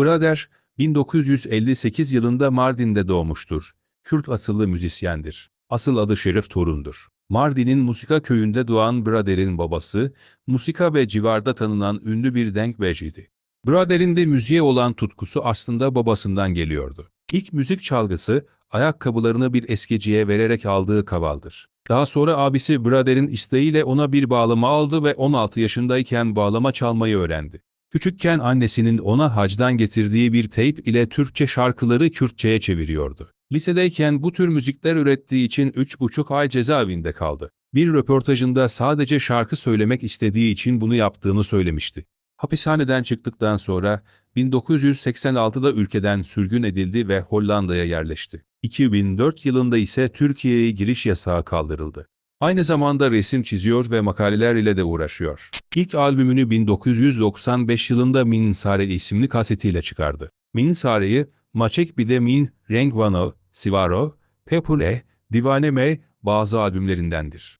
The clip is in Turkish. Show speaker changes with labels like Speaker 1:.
Speaker 1: Brader, 1958 yılında Mardin'de doğmuştur. Kürt asıllı müzisyendir. Asıl adı Şerif Torun'dur. Mardin'in Musika köyünde doğan Brader'in babası, musika ve civarda tanınan ünlü bir denkbejiydi. Brader'in de müziğe olan tutkusu aslında babasından geliyordu. İlk müzik çalgısı, ayakkabılarını bir eskiciye vererek aldığı kavaldır. Daha sonra abisi Brader'in isteğiyle ona bir bağlama aldı ve 16 yaşındayken bağlama çalmayı öğrendi. Küçükken annesinin ona hacdan getirdiği bir teyp ile Türkçe şarkıları Kürtçe'ye çeviriyordu. Lisedeyken bu tür müzikler ürettiği için 3,5 ay cezaevinde kaldı. Bir röportajında sadece şarkı söylemek istediği için bunu yaptığını söylemişti. Hapishaneden çıktıktan sonra 1986'da ülkeden sürgün edildi ve Hollanda'ya yerleşti. 2004 yılında ise Türkiye'ye giriş yasağı kaldırıldı. Aynı zamanda resim çiziyor ve makaleler ile de uğraşıyor. İlk albümünü 1995 yılında Min Sare isimli kasetiyle çıkardı. Min Sare'yi Maçek bir de Min, Renk Vano, Sivaro, Pepule, Divane Me bazı albümlerindendir.